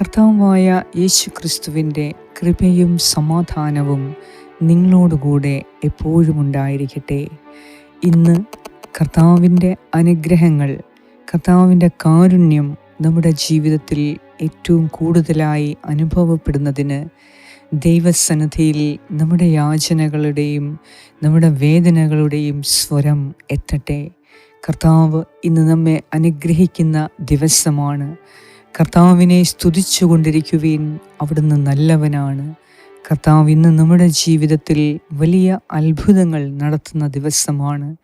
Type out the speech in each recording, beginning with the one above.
കർത്താവായ യേശു ക്രിസ്തുവിന്റെ കൃപയും സമാധാനവും നിങ്ങളോടുകൂടെ എപ്പോഴും ഉണ്ടായിരിക്കട്ടെ. ഇന്ന് കർത്താവിന്റെ അനുഗ്രഹങ്ങൾ കർത്താവിന്റെ കാരുണ്യം നമ്മുടെ ജീവിതത്തിൽ ഏറ്റവും കൂടുതലായി അനുഭവപ്പെടുന്നതിന് ദൈവസന്നിധിയിൽ നമ്മുടെ യാചനകളുടെയും നമ്മുടെ വേദനകളുടെയും സ്വരം എത്തട്ടെ. കർത്താവ് ഇന്ന് നമ്മെ അനുഗ്രഹിക്കുന്ന ദിവസമാണ്. കർത്താവിനെ സ്തുതിച്ചുകൊണ്ടിരിക്കുവിൻ. അവിടുന്ന് നല്ലവനാണ്. കർത്താവ് ഇന്ന് നമ്മുടെ ജീവിതത്തിൽ വലിയ അത്ഭുതങ്ങൾ നടത്തുന്ന ദിവസമാണ്.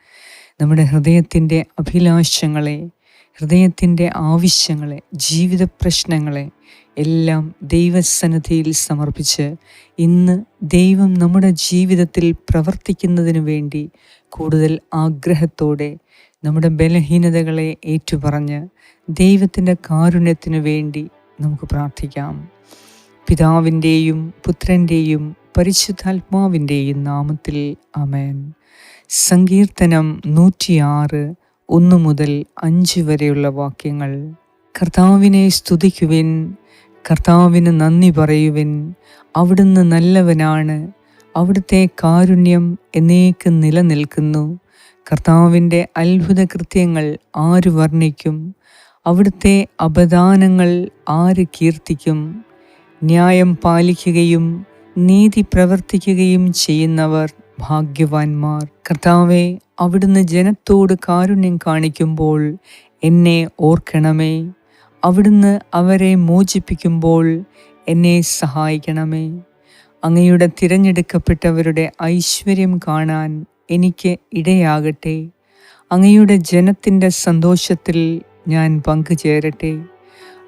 നമ്മുടെ ഹൃദയത്തിന്റെ അഭിലാഷങ്ങളെ ഹൃദയത്തിന്റെ ആവശ്യങ്ങളെ ജീവിത പ്രശ്നങ്ങളെ എല്ലാം ദൈവസന്നദ്ധിയിൽ സമർപ്പിച്ച് ഇന്ന് ദൈവം നമ്മുടെ ജീവിതത്തിൽ പ്രവർത്തിക്കുന്നതിനു വേണ്ടി കൂടുതൽ ആഗ്രഹത്തോടെ നമ്മുടെ ബലഹീനതകളെ ഏറ്റുപറഞ്ഞ് ദൈവത്തിന്റെ കാരുണ്യത്തിനു വേണ്ടി നമുക്ക് പ്രാർത്ഥിക്കാം. പിതാവിന്റെയും പുത്രന്റെയും പരിശുദ്ധാത്മാവിന്റെയും നാമത്തിൽ അമേൻ സങ്കീർത്തനം നൂറ്റിയാറ് ഒന്ന് മുതൽ അഞ്ച് വരെയുള്ള വാക്യങ്ങൾ. കർത്താവിനെ സ്തുതിക്കുവിൻ കർത്താവിന് നന്ദി പറയുവിൻ. അവിടുന്ന് നല്ലവനാണ് അവിടുത്തെ കാരുണ്യം എന്നേക്ക് നിലനിൽക്കുന്നു. കർത്താവിന്റെ അത്ഭുത കൃത്യങ്ങൾ ആര് വർണിക്കും? അവിടുത്തെ അപദാനങ്ങൾ ആര് കീർത്തിക്കും? ന്യായം പാലിക്കുകയും നീതി പ്രവർത്തിക്കുകയും ചെയ്യുന്നവർ ഭാഗ്യവാന്മാർ. കർത്താവെ അവിടുന്ന് ജനത്തോട് കാരുണ്യം കാണിക്കുമ്പോൾ എന്നെ ഓർക്കണമേ. അവിടുന്ന് അവരെ മോചിപ്പിക്കുമ്പോൾ എന്നെ സഹായിക്കണമേ. അങ്ങയുടെ തിരഞ്ഞെടുക്കപ്പെട്ടവരുടെ ഐശ്വര്യം കാണാൻ എനിക്ക് ഇടയാകട്ടെ. അങ്ങയുടെ ജനത്തിന്റെ സന്തോഷത്തിൽ ഞാൻ പങ്കുചേരട്ടെ.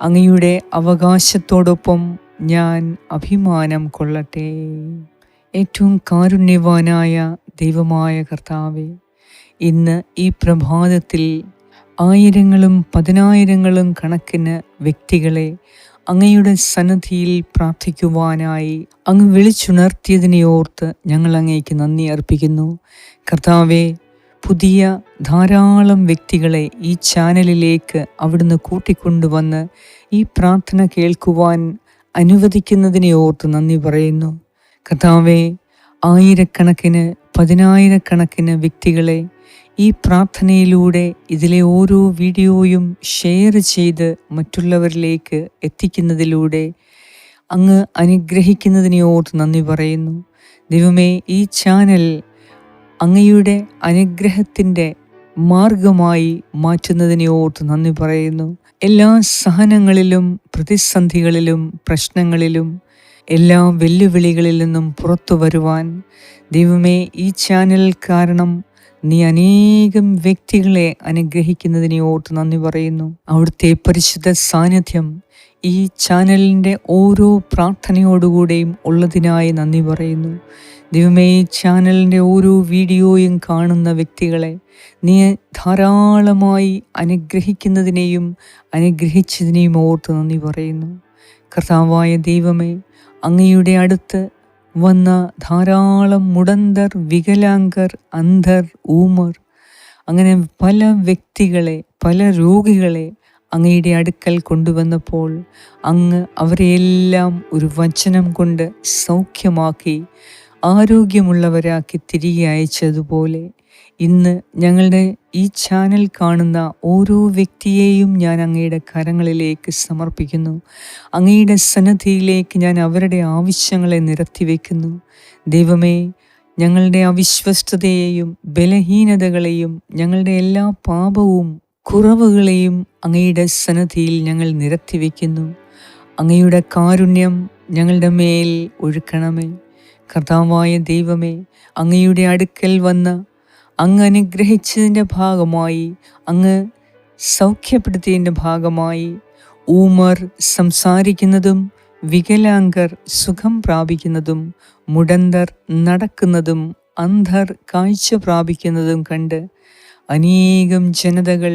അങ്ങയുടെ അവകാശത്തോടൊപ്പം ഞാൻ അഭിമാനം കൊള്ളട്ടെ. ഏറ്റവും കാരുണ്യവാനായ ദൈവമായ കർത്താവെ ഇന്ന് ഈ പ്രഭാതത്തിൽ ആയിരങ്ങളും പതിനായിരങ്ങളും കണക്കിന് വ്യക്തികളെ അങ്ങയുടെ സന്നദ്ധിയിൽ പ്രാർത്ഥിക്കുവാനായി അങ്ങ് വിളിച്ചുണർത്തിയതിനെ ഓർത്ത് ഞങ്ങൾ അങ്ങേക്ക് നന്ദി അർപ്പിക്കുന്നു. കർത്താവെ പുതിയ ധാരാളം വ്യക്തികളെ ഈ ചാനലിലേക്ക് അവിടുന്ന് കൂട്ടിക്കൊണ്ടുവന്ന് ഈ പ്രാർത്ഥന കേൾക്കുവാൻ അനുവദിക്കുന്നതിനെ ഓർത്ത് നന്ദി പറയുന്നു. കർത്താവെ ആയിരക്കണക്കിന് പതിനായിരക്കണക്കിന് വ്യക്തികളെ ഈ പ്രാർത്ഥനയിലൂടെ ഇതിലെ ഓരോ വീഡിയോയും ഷെയർ ചെയ്ത് മറ്റുള്ളവരിലേക്ക് എത്തിക്കുന്നതിലൂടെ അങ്ങ് അനുഗ്രഹിക്കുന്നതിനെ ഓർത്ത് നന്ദി പറയുന്നു. ദൈവമേ ഈ ചാനൽ അങ്ങയുടെ അനുഗ്രഹത്തിന്റെ മാർഗമായി മാറ്റുന്നതിനെ ഓർത്ത് നന്ദി പറയുന്നു. എല്ലാ സഹനങ്ങളിലും പ്രതിസന്ധികളിലും പ്രശ്നങ്ങളിലും എല്ലാ വെല്ലുവിളികളിൽ നിന്നും പുറത്തു വരുവാൻ ദൈവമേ ഈ ചാനൽ കാരണം നീ അനേകം വ്യക്തികളെ അനുഗ്രഹിക്കുന്നതിനെ ഓർത്ത് നന്ദി പറയുന്നു. അവിടുത്തെ പരിശുദ്ധ സാന്നിധ്യം ഈ ചാനലിന്റെ ഓരോ പ്രാർത്ഥനയോടുകൂടെയും ഉള്ളതിനായി നന്ദി പറയുന്നു. ദൈവമേ ഈ ചാനലിന്റെ ഓരോ വീഡിയോയും കാണുന്ന വ്യക്തികളെ നീ ധാരാളമായി അനുഗ്രഹിക്കുന്നതിനെയും അനുഗ്രഹിച്ചതിനെയും ഓർത്ത് നന്ദി പറയുന്നു. കർത്താവായ ദൈവമേ അങ്ങയുടെ അടുത്ത് വന്ന ധാരാളം മുടന്തർ വികലാംഗർ അന്ധർ ഊമർ. അങ്ങനെ പല വ്യക്തികളെ പല രോഗികളെ അങ്ങയുടെ അടുക്കൽ കൊണ്ടുവന്നപ്പോൾ അങ്ങ് അവരെയെല്ലാം ഒരു വചനം കൊണ്ട് സൗഖ്യമാക്കി ആരോഗ്യമുള്ളവരാക്കി തിരികെ അയച്ചതുപോലെ ഇന്ന് ഞങ്ങളുടെ ഈ ചാനൽ കാണുന്ന ഓരോ വ്യക്തിയെയും ഞാൻ അങ്ങയുടെ കരങ്ങളിലേക്ക് സമർപ്പിക്കുന്നു. അങ്ങയുടെ സന്നദ്ധിയിലേക്ക് ഞാൻ അവരുടെ ആവശ്യങ്ങളെ നിരത്തിവെക്കുന്നു. ദൈവമേ ഞങ്ങളുടെ അവിശ്വസ്തതയെയും ബലഹീനതകളെയും ഞങ്ങളുടെ എല്ലാ പാപവും കുറവുകളെയും അങ്ങയുടെ സന്നദ്ധിയിൽ ഞങ്ങൾ നിരത്തിവെക്കുന്നു. അങ്ങയുടെ കാരുണ്യം ഞങ്ങളുടെ മേൽ ഒഴുക്കണമേ. കർത്താവായ ദൈവമേ അങ്ങയുടെ അടുക്കൽ വന്ന് അങ്ങ് അനുഗ്രഹിച്ചതിന്റെ ഭാഗമായി അങ്ങ് സൗഖ്യപ്പെടുത്തിയതിന്റെ ഭാഗമായി ഊമർ സംസാരിക്കുന്നതും വികലാംഗർ സുഖം പ്രാപിക്കുന്നതും മുടന്തർ നടക്കുന്നതും അന്ധർ കാഴ്ച പ്രാപിക്കുന്നതും കണ്ട് അനേകം ജനതകൾ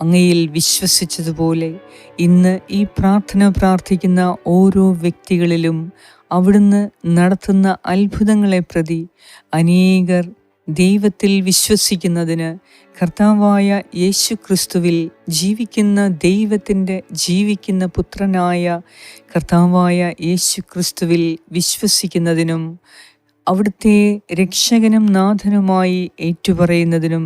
അങ്ങയിൽ വിശ്വസിച്ചതുപോലെ ഇന്ന് ഈ പ്രാർത്ഥന പ്രാർത്ഥിക്കുന്ന ഓരോ വ്യക്തികളിലും അവിടുന്ന് നടത്തുന്ന അത്ഭുതങ്ങളെ പ്രതി അനേകർ ദൈവത്തിൽ വിശ്വസിക്കുന്നതിന് കർത്താവായ യേശു ക്രിസ്തുവിൽ ജീവിക്കുന്ന ദൈവത്തിന്റെ ജീവിക്കുന്ന പുത്രനായ കർത്താവായ യേശു ക്രിസ്തുവിൽ വിശ്വസിക്കുന്നതിനും അവിടുത്തെ രക്ഷകനും നാഥനുമായി ഏറ്റുപറയുന്നതിനും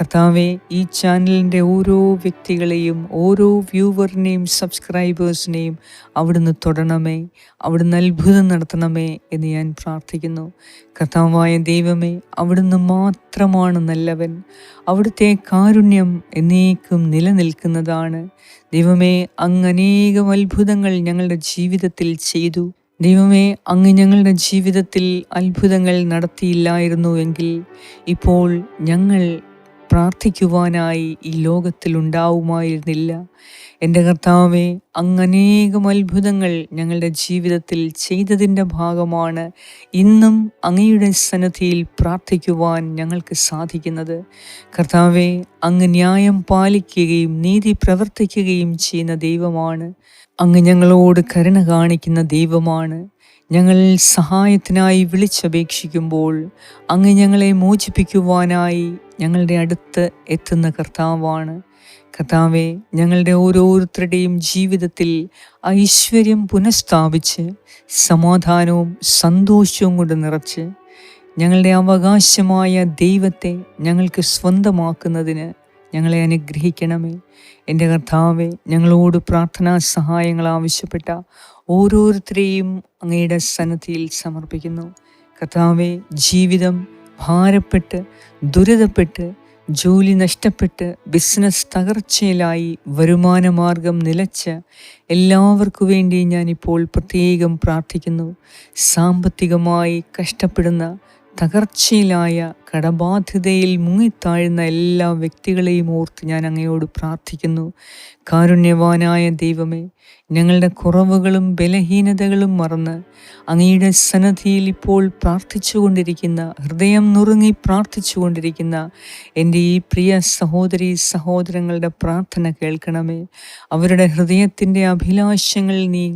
കർത്താവെ ഈ ചാനലിന്റെ ഓരോ വ്യക്തികളെയും ഓരോ വ്യൂവറിനെയും സബ്സ്ക്രൈബേഴ്സിനെയും അവിടുന്ന് തൊടണമേ അവിടുന്ന് അത്ഭുതം നടത്തണമേ എന്ന് ഞാൻ പ്രാർത്ഥിക്കുന്നു. കർത്താവായ ദൈവമേ അവിടുന്ന് മാത്രമാണ് നല്ലവൻ. അവിടുത്തെ കാരുണ്യം എന്നേക്കും നിലനിൽക്കുന്നതാണ്. ദൈവമേ അങ്ങ് അനേകം അത്ഭുതങ്ങൾ ഞങ്ങളുടെ ജീവിതത്തിൽ ചെയ്തു. ദൈവമേ അങ്ങ് ഞങ്ങളുടെ ജീവിതത്തിൽ അത്ഭുതങ്ങൾ നടത്തിയില്ലായിരുന്നു എങ്കിൽ ഇപ്പോൾ ഞങ്ങൾ പ്രാർത്ഥിക്കുവാനായി ഈ ലോകത്തിൽ ഉണ്ടാവുമായിരുന്നില്ല. എന്റെ കർത്താവെ അങ്ങനേകം അത്ഭുതങ്ങൾ ഞങ്ങളുടെ ജീവിതത്തിൽ ചെയ്തതിന്റെ ഭാഗമാണ് ഇന്നും അങ്ങയുടെ സന്നദ്ധിയിൽ പ്രാർത്ഥിക്കുവാൻ ഞങ്ങൾക്ക് സാധിക്കുന്നത്. കർത്താവെ അങ്ങ് ന്യായം പാലിക്കുകയും നീതി പ്രവർത്തിക്കുകയും ചെയ്യുന്ന ദൈവമാണ്. അങ്ങ് ഞങ്ങളോട് കരുണ കാണിക്കുന്ന ദൈവമാണ്. ഞങ്ങൾ സഹായത്തിനായി വിളിച്ചപേക്ഷിക്കുമ്പോൾ അങ്ങ് ഞങ്ങളെ മോചിപ്പിക്കുവാനായി ഞങ്ങളുടെ അടുത്ത് എത്തുന്ന കർത്താവാണ്. കർത്താവെ ഞങ്ങളുടെ ഓരോരുത്തരുടെയും ജീവിതത്തിൽ ഐശ്വര്യം പുനഃസ്ഥാപിച്ച് സമാധാനവും സന്തോഷവും കൊണ്ട് നിറച്ച് ഞങ്ങളുടെ അവകാശമായ ദൈവത്തെ ഞങ്ങൾക്ക് സ്വന്തമാക്കുന്നതിന് ഞങ്ങളെ അനുഗ്രഹിക്കണമേ. എന്റെ കർത്താവെ ഞങ്ങളോട് പ്രാർത്ഥനാ സഹായങ്ങൾ ആവശ്യപ്പെട്ട ഓരോരുത്തരെയും അങ്ങയുടെ സന്നദ്ധിയിൽ സമർപ്പിക്കുന്നു. കർത്താവെ ജീവിതം ഭാരപ്പെട്ട് ദുരിതപ്പെട്ട് ജോലി നഷ്ടപ്പെട്ട് ബിസിനസ് തകർച്ചയിലായി വരുമാനമാർഗം നിലച്ച് എല്ലാവർക്കു വേണ്ടി ഞാനിപ്പോൾ പ്രത്യേകം പ്രാർത്ഥിക്കുന്നു. സാമ്പത്തികമായി കഷ്ടപ്പെടുന്ന തകർച്ചയിലായ കടബാധ്യതയിൽ മുങ്ങിത്താഴ്ന്ന എല്ലാ വ്യക്തികളെയും ഓർത്ത് ഞാൻ അങ്ങയോട് പ്രാർത്ഥിക്കുന്നു. കാരുണ്യവാനായ ദൈവമേ ഞങ്ങളുടെ കുറവുകളും ബലഹീനതകളും മറന്ന് അങ്ങയുടെ സന്നദ്ധിയിൽ ഇപ്പോൾ പ്രാർത്ഥിച്ചുകൊണ്ടിരിക്കുന്ന ഹൃദയം നുറുങ്ങി പ്രാർത്ഥിച്ചുകൊണ്ടിരിക്കുന്ന എന്റെ ഈ പ്രിയ സഹോദരി സഹോദരങ്ങളുടെ പ്രാർത്ഥന കേൾക്കണമേ. അവരുടെ ഹൃദയത്തിന്റെ അഭിലാഷങ്ങൾ നീ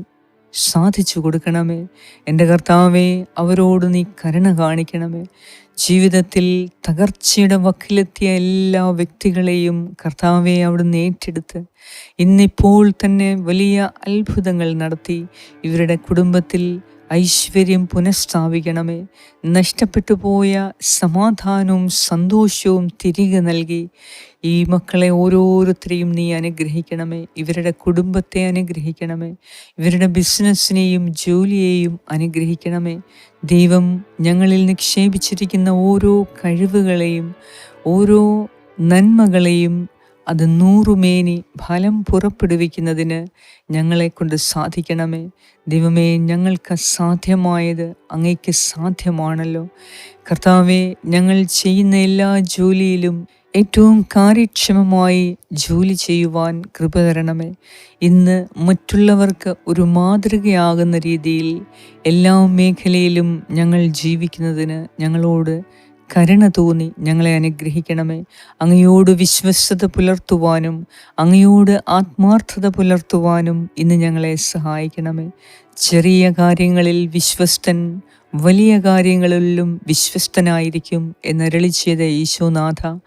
സാധിച്ചു കൊടുക്കണമേ. എന്റെ കർത്താവേ അവരോട് നീ കരുണ കാണിക്കണമേ. ജീവിതത്തിൽ തകർച്ചയുടെ വക്കിലെത്തിയ എല്ലാ വ്യക്തികളെയും കർത്താവെ അവിടുന്ന് ഏറ്റെടുത്ത് ഇന്നിപ്പോൾ തന്നെ വലിയ അത്ഭുതങ്ങൾ നടത്തി. ഇവരുടെ കുടുംബത്തിൽ ഐശ്വര്യം പുനഃസ്ഥാപിക്കണമേ. നഷ്ടപ്പെട്ടു പോയ സമാധാനവും സന്തോഷവും തിരികെ നൽകി. ഈ മക്കളെ ഓരോരുത്തരെയും നീ അനുഗ്രഹിക്കണമേ. ഇവരുടെ കുടുംബത്തെ അനുഗ്രഹിക്കണമേ. ഇവരുടെ ബിസിനസ്സിനെയും ജോലിയെയും അനുഗ്രഹിക്കണമേ. ദൈവം ഞങ്ങളിൽ നിക്ഷേപിച്ചിരിക്കുന്ന ഓരോ കഴിവുകളെയും ഓരോ നന്മകളെയും അത് നൂറുമേനി ഫലം പുറപ്പെടുവിക്കുന്നതിന് ഞങ്ങളെക്കൊണ്ട് സാധിക്കണമേ. ദൈവമേ ഞങ്ങൾക്ക് സാധ്യമായത് അങ്ങയ്ക്ക് സാധ്യമാണല്ലോ. കർത്താവെ ഞങ്ങൾ ചെയ്യുന്ന എല്ലാ ജോലിയിലും ഏറ്റവും കാര്യക്ഷമമായി ജോലി ചെയ്യുവാൻ കൃപ തരണമേ. ഇന്ന് മറ്റുള്ളവർക്ക് ഒരു മാതൃകയാകുന്ന രീതിയിൽ എല്ലാ മേഖലയിലും ഞങ്ങൾ ജീവിക്കുന്നതിന് ഞങ്ങളോട് കരുണ തോന്നി ഞങ്ങളെ അനുഗ്രഹിക്കണമേ. അങ്ങയോട് വിശ്വസ്തത പുലർത്തുവാനും അങ്ങയോട് ആത്മാർത്ഥത പുലർത്തുവാനും ഇന്ന് ഞങ്ങളെ സഹായിക്കണമേ. ചെറിയ കാര്യങ്ങളിൽ വിശ്വസ്തൻ വലിയ കാര്യങ്ങളിലും വിശ്വസ്തനായിരിക്കും എന്നരളി ചെയ്ത ഈശോനാഥ.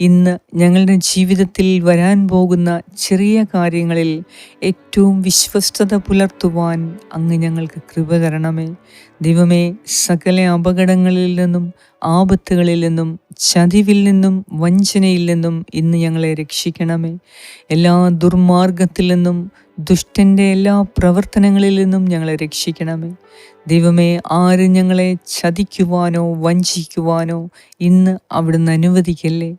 ഇന്ന് ഞങ്ങളുടെ ജീവിതത്തിൽ വരാൻ പോകുന്ന ചെറിയ കാര്യങ്ങളിൽ ഏറ്റവും വിശ്വസ്തത പുലർത്തുവാൻ അങ്ങ് ഞങ്ങൾക്ക് കൃപ തരണമേ. ദൈവമേ സകല അപകടങ്ങളിൽ നിന്നും ആപത്തുകളിൽ നിന്നും ചതിവിൽ നിന്നും വഞ്ചനയിൽ നിന്നും ഇന്ന് ഞങ്ങളെ രക്ഷിക്കണമേ. എല്ലാ ദുർമാർഗത്തിൽ നിന്നും ദുഷ്ടന്റെ എല്ലാ പ്രവർത്തനങ്ങളിൽ നിന്നും ഞങ്ങളെ രക്ഷിക്കണമേ. ദൈവമേ ആര് ഞങ്ങളെ ചതിക്കുവാനോ വഞ്ചിക്കുവാനോ ഇന്ന് അവിടുന്ന് അനുവദിക്കല്ലേ?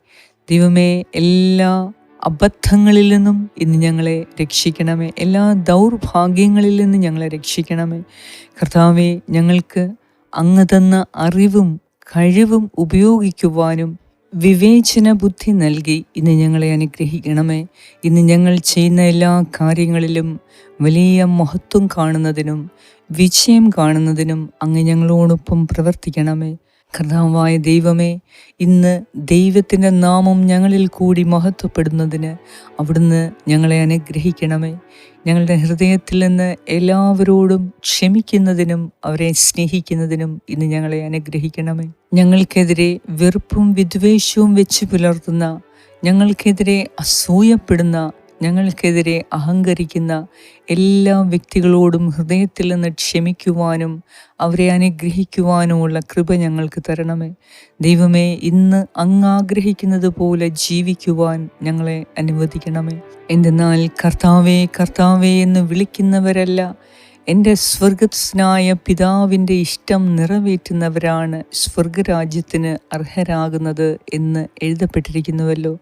ദൈവമേ എല്ലാ അബദ്ധങ്ങളിൽ നിന്നും ഇന്ന് ഞങ്ങളെ രക്ഷിക്കണമേ. എല്ലാ ദൗർഭാഗ്യങ്ങളിൽ നിന്നും ഞങ്ങളെ രക്ഷിക്കണമേ. കർത്താവെ ഞങ്ങൾക്ക് അങ്ങ് തന്ന അറിവും കഴിവും ഉപയോഗിക്കുവാനും വിവേചന ബുദ്ധി നൽകി ഇന്ന് ഞങ്ങളെ അനുഗ്രഹിക്കണമേ. ഇന്ന് ഞങ്ങൾ ചെയ്യുന്ന എല്ലാ കാര്യങ്ങളിലും വലിയ മഹത്വം കാണുന്നതിനും വിജയം കാണുന്നതിനും അങ്ങ് ഞങ്ങളോടൊപ്പം പ്രവർത്തിക്കണമേ. കർത്താവായ ദൈവമേ ഇന്ന് ദൈവത്തിന്റെ നാമം ഞങ്ങളിൽ കൂടി മഹത്വപ്പെടുന്നതിന് അവിടുന്ന് ഞങ്ങളെ അനുഗ്രഹിക്കണമേ. ഞങ്ങളുടെ ഹൃദയത്തിൽ നിന്ന് എല്ലാവരോടും ക്ഷമിക്കുന്നതിനും അവരെ സ്നേഹിക്കുന്നതിനും ഇന്ന് ഞങ്ങളെ അനുഗ്രഹിക്കണമേ. ഞങ്ങൾക്കെതിരെ വെറുപ്പും വിദ്വേഷവും വെച്ച് പുലർത്തുന്ന ഞങ്ങൾക്കെതിരെ അസൂയപ്പെടുന്ന ഞങ്ങൾക്കെതിരെ അഹങ്കരിക്കുന്ന എല്ലാ വ്യക്തികളോടും ഹൃദയത്തിൽ നിന്ന് ക്ഷമിക്കുവാനും അവരെ അനുഗ്രഹിക്കുവാനുമുള്ള കൃപ ഞങ്ങൾക്ക് തരണമേ. ദൈവമേ ഇന്ന് അങ്ങ് ആഗ്രഹിക്കുന്നത് പോലെ ജീവിക്കുവാൻ ഞങ്ങളെ അനുവദിക്കണമേ. എന്തെന്നാൽ കർത്താവേ കർത്താവേ എന്ന് വിളിക്കുന്നവരല്ല എന്റെ സ്വർഗസ്നായ പിതാവിന്റെ ഇഷ്ടം നിറവേറ്റുന്നവരാണ് സ്വർഗരാജ്യത്തിന് അർഹരാകുന്നത് എന്ന് എഴുതപ്പെട്ടിരിക്കുന്നുവല്ലോ.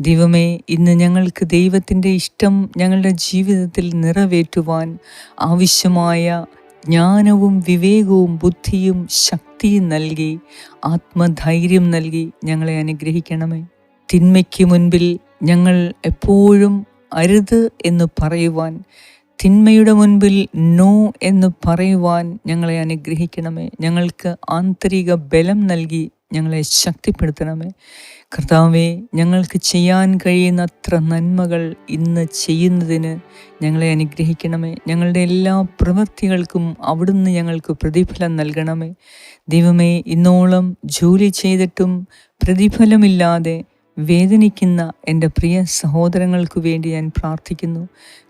ദൈവമേ ഇന്ന് ഞങ്ങൾക്ക് ദൈവത്തിന്റെ ഇഷ്ടം ഞങ്ങളുടെ ജീവിതത്തിൽ നിറവേറ്റുവാൻ ആവശ്യമായ ജ്ഞാനവും വിവേകവും ബുദ്ധിയും ശക്തിയും നൽകി ആത്മധൈര്യം നൽകി ഞങ്ങളെ അനുഗ്രഹിക്കണമേ. തിന്മയ്ക്ക് മുൻപിൽ ഞങ്ങൾ എപ്പോഴും അരുത് എന്ന് പറയുവാൻ തിന്മയുടെ മുൻപിൽ നോ എന്ന് പറയുവാൻ ഞങ്ങളെ അനുഗ്രഹിക്കണമേ. ഞങ്ങൾക്ക് ആന്തരിക ബലം നൽകി ഞങ്ങളെ ശക്തിപ്പെടുത്തണമേ. കർത്താവേ ഞങ്ങൾക്ക് ചെയ്യാൻ കഴിയുന്ന അത്ര നന്മകൾ ഇന്ന് ചെയ്യുന്നതിന് ഞങ്ങളെ അനുഗ്രഹിക്കണമേ. ഞങ്ങളുടെ എല്ലാ പ്രവൃത്തികൾക്കും അവിടുന്ന് ഞങ്ങൾക്ക് പ്രതിഫലം നൽകണമേ. ദൈവമേ ഇന്നോളം ജോലി ചെയ്തിട്ടും പ്രതിഫലമില്ലാതെ വേദനിക്കുന്ന എന്റെ പ്രിയ സഹോദരങ്ങൾക്ക് വേണ്ടി ഞാൻ പ്രാർത്ഥിക്കുന്നു.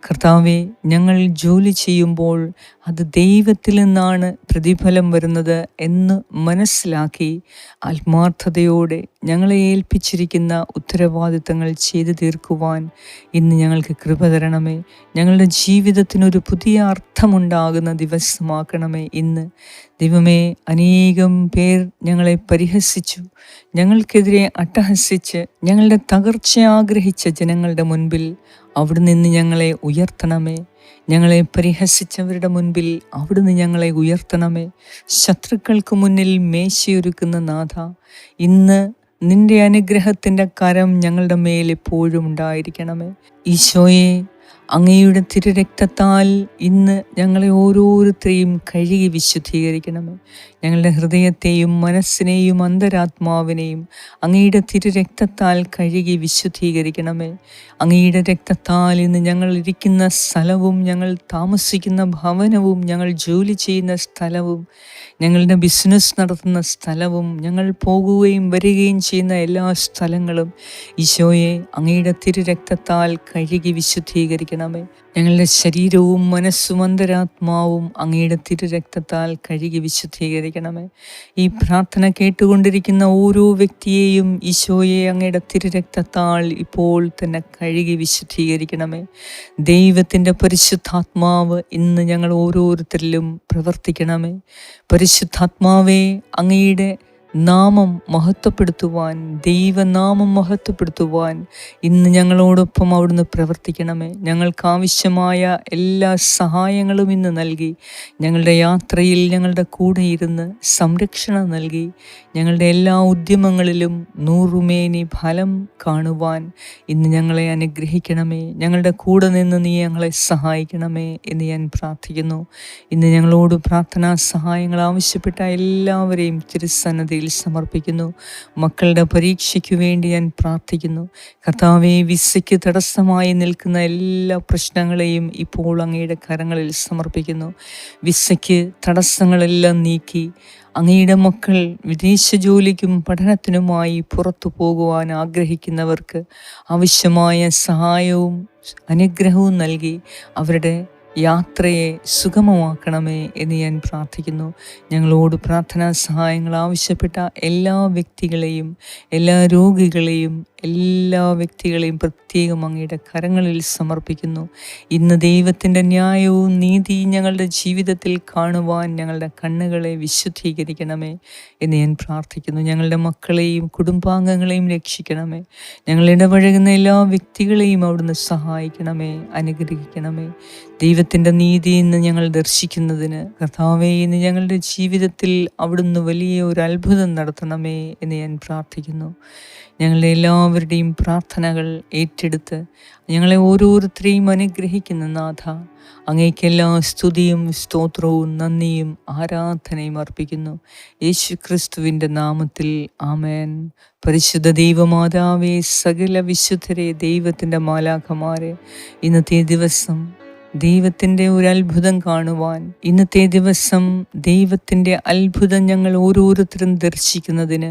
കർത്താവെ ഞങ്ങൾ ജോലി ചെയ്യുമ്പോൾ അത് ദൈവത്തിൽ നിന്നാണ് പ്രതിഫലം വരുന്നത് എന്ന് മനസ്സിലാക്കി ആത്മാർത്ഥതയോടെ ഞങ്ങളെ ഏൽപ്പിച്ചിരിക്കുന്ന ഉത്തരവാദിത്തങ്ങൾ ചെയ്തു തീർക്കുവാൻ ഇന്ന് ഞങ്ങൾക്ക് കൃപ തരണമേ. ഞങ്ങളുടെ ജീവിതത്തിനൊരു പുതിയ അർത്ഥമുണ്ടാകുന്ന ദിവസമാക്കണമേ ഇന്ന്. ദൈവമേ അനേകം പേർ ഞങ്ങളെ പരിഹസിച്ചു. ഞങ്ങൾക്കെതിരെ അട്ടഹസിച്ച് ഞങ്ങളുടെ തകർച്ച ആഗ്രഹിച്ച ജനങ്ങളുടെ മുൻപിൽ അവിടെ നിന്ന് ഞങ്ങളെ ഉയർത്തണമേ. ഞങ്ങളെ പരിഹസിച്ചവരുടെ മുൻപിൽ അവിടുന്ന് ഞങ്ങളെ ഉയർത്തണമേ. ശത്രുക്കൾക്ക് മുന്നിൽ മേശയൊരുക്കുന്ന നാഥ ഇന്ന് നിന്റെ അനുഗ്രഹത്തിന്റെ കരം ഞങ്ങളുടെ മേൽ എപ്പോഴും ഉണ്ടായിരിക്കണമേ. ഈശോയെ അങ്ങയുടെ തിരുരക്തത്താൽ ഇന്ന് ഞങ്ങളെ ഓരോരുത്തരെയും കഴുകി വിശുദ്ധീകരിക്കണമേ. ഞങ്ങളുടെ ഹൃദയത്തെയും മനസ്സിനെയും അന്തരാത്മാവിനെയും അങ്ങയുടെ തിരുരക്തത്താൽ കഴുകി വിശുദ്ധീകരിക്കണമേ. അങ്ങയുടെ രക്തത്താൽ ഇന്ന് ഞങ്ങൾ ഇരിക്കുന്ന സ്ഥലവും ഞങ്ങൾ താമസിക്കുന്ന ഭവനവും ഞങ്ങൾ ജോലി ചെയ്യുന്ന സ്ഥലവും ഞങ്ങളുടെ ബിസിനസ് നടത്തുന്ന സ്ഥലവും ഞങ്ങൾ പോകുകയും വരികയും ചെയ്യുന്ന എല്ലാ സ്ഥലങ്ങളും ഈശോയെ അങ്ങയുടെ തിരുരക്തത്താൽ കഴുകി വിശുദ്ധീകരിക്കണമേ. ഞങ്ങളുടെ ശരീരവും മനസ്സും അന്തരാത്മാവും അങ്ങയുടെ തിരുരക്തത്താൽ കഴുകി വിശുദ്ധീകരിക്കണമേ. ഈ പ്രാർത്ഥന കേട്ടുകൊണ്ടിരിക്കുന്ന ഓരോ വ്യക്തിയെയും ഈശോയെ അങ്ങയുടെ തിരുരക്തത്താൽ ഇപ്പോൾ തന്നെ കഴുകി വിശുദ്ധീകരിക്കണമേ. ദൈവത്തിന്റെ പരിശുദ്ധാത്മാവ് ഇന്ന് ഞങ്ങൾ ഓരോരുത്തരിലും പ്രവർത്തിക്കണമേ. പരിശുദ്ധാത്മാവേ അങ്ങയുടെ നാമം മഹത്വപ്പെടുത്തുവാൻ ദൈവനാമം മഹത്വപ്പെടുത്തുവാൻ ഇന്ന് ഞങ്ങളോടൊപ്പം അവിടുന്ന് പ്രവർത്തിക്കണമേ. ഞങ്ങൾക്ക് ആവശ്യമായ എല്ലാ സഹായങ്ങളും ഇന്ന് നൽകി. ഞങ്ങളുടെ യാത്രയിൽ ഞങ്ങളുടെ കൂടെ ഇരുന്ന് സംരക്ഷണം നൽകി. ഞങ്ങളുടെ എല്ലാ ഉദ്യമങ്ങളിലും നൂറുമേനി ഫലം കാണുവാൻ ഇന്ന് ഞങ്ങളെ അനുഗ്രഹിക്കണമേ. ഞങ്ങളുടെ കൂടെ നിന്ന് നീ ഞങ്ങളെ സഹായിക്കണമേ എന്ന് ഞാൻ പ്രാർത്ഥിക്കുന്നു. ഇന്ന് ഞങ്ങളോട് പ്രാർത്ഥനാ സഹായങ്ങൾ ആവശ്യപ്പെട്ട എല്ലാവരെയും തിരുസന്നതി കൃപയിൽ സമർപ്പിക്കുന്നു. മക്കളുടെ പരീക്ഷയ്ക്ക് വേണ്ടി ഞാൻ പ്രാർത്ഥിക്കുന്നു. കർത്താവെ വിസയ്ക്ക് തടസ്സമായി നിൽക്കുന്ന എല്ലാ പ്രശ്നങ്ങളെയും ഇപ്പോൾ അങ്ങയുടെ കരങ്ങളിൽ സമർപ്പിക്കുന്നു. വിസയ്ക്ക് തടസ്സങ്ങളെല്ലാം നീക്കി അങ്ങയുടെ മക്കൾ വിദേശ ജോലിക്കും പഠനത്തിനുമായി പുറത്തു പോകുവാൻ ആഗ്രഹിക്കുന്നവർക്ക് ആവശ്യമായ സഹായവും അനുഗ്രഹവും നൽകി അവരുടെ യാത്രയെ സുഗമമാക്കണമേ എന്ന് ഞാൻ പ്രാർത്ഥിക്കുന്നു. ഞങ്ങളോട് പ്രാർത്ഥനാ സഹായങ്ങൾ ആവശ്യപ്പെട്ട എല്ലാ വ്യക്തികളെയും എല്ലാ രോഗികളെയും എല്ലാ വ്യക്തികളെയും പ്രത്യേകം അങ്ങയുടെ കരങ്ങളിൽ സമർപ്പിക്കുന്നു. ഇന്ന് ദൈവത്തിന്റെ ന്യായവും നീതിയും ഞങ്ങളുടെ ജീവിതത്തിൽ കാണുവാൻ ഞങ്ങളുടെ കണ്ണുകളെ വിശുദ്ധീകരിക്കണമേ എന്ന് ഞാൻ പ്രാർത്ഥിക്കുന്നു. ഞങ്ങളുടെ മക്കളെയും കുടുംബാംഗങ്ങളെയും രക്ഷിക്കണമേ. ഞങ്ങൾ ഇടപഴകുന്ന എല്ലാ വ്യക്തികളെയും അവിടുന്ന് സഹായിക്കണമേ അനുഗ്രഹിക്കണമേ. ദൈവത്തിന്റെ നീതി ഇന്ന് ഞങ്ങൾ ദർശിക്കുന്നതിന് കർത്താവേ ഇന്ന് ഞങ്ങളുടെ ജീവിതത്തിൽ അവിടുന്ന് വലിയ ഒരു അത്ഭുതം നടത്തണമേ എന്ന് ഞാൻ പ്രാർത്ഥിക്കുന്നു. ഞങ്ങളുടെ എല്ലാവരുടെയും പ്രാർത്ഥനകൾ ഏറ്റെടുത്ത് ഞങ്ങളെ ഓരോരുത്തരെയും അനുഗ്രഹിക്കുന്ന നാഥ അങ്ങേക്കെല്ലാ സ്തുതിയും സ്തോത്രവും നന്ദിയും ആരാധനയും അർപ്പിക്കുന്നു. യേശു ക്രിസ്തുവിന്റെ നാമത്തിൽ ആമേൻ. പരിശുദ്ധ ദൈവമാതാവേ സകല വിശുദ്ധരെ ദൈവത്തിന്റെ മാലാഖമാരെ ഇന്നത്തെ ദിവസം ദൈവത്തിന്റെ ഒരു അത്ഭുതം കാണുവാൻ ഇന്നത്തെ ദിവസം ദൈവത്തിന്റെ അത്ഭുതം ഞങ്ങൾ ഓരോരുത്തരും ദർശിക്കുന്നതിന്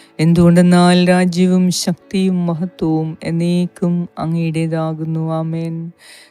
എന്തുകൊണ്ടെന്നാൽ രാജ്യവും ശക്തിയും മഹത്വവും എന്നേക്കും അങ്ങയുടേതാകുന്നു. ആമേൻ.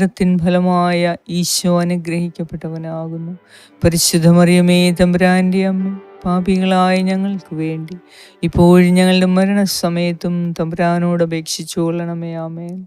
ഉദരത്തിൻ ഫലമായ ഈശോ അനുഗ്രഹിക്കപ്പെട്ടവനാകുന്നു. പരിശുദ്ധമറിയമേ തമ്പുരാന്റെ അമ്മ പാപികളായ ഞങ്ങൾക്ക് വേണ്ടി. ഇപ്പോഴും ഞങ്ങളുടെ മരണസമയത്തും തമ്പുരാനോട് അപേക്ഷിച്ചു കൊള്ളണമേ ആമേൻ.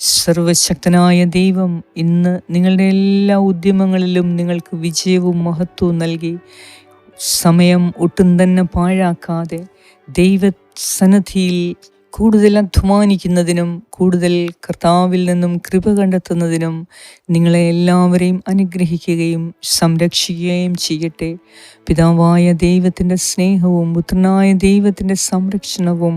സർവശക്തനായ ദൈവം ഇന്ന് നിങ്ങളുടെ എല്ലാ ഉദ്യമങ്ങളിലും നിങ്ങൾക്ക് വിജയവും മഹത്വവും നൽകി സമയം ഒട്ടും തന്നെ പാഴാക്കാതെ ദൈവസന്നദ്ധിയിൽ കൂടുതൽ അധ്വാനിക്കുന്നതിനും കൂടുതൽ കർത്താവിൽ നിന്നും കൃപ കണ്ടെത്തുന്നതിനും നിങ്ങളെ എല്ലാവരെയും അനുഗ്രഹിക്കുകയും സംരക്ഷിക്കുകയും ചെയ്യട്ടെ. പിതാവായ ദൈവത്തിന്റെ സ്നേഹവും പുത്രനായ ദൈവത്തിന്റെ സംരക്ഷണവും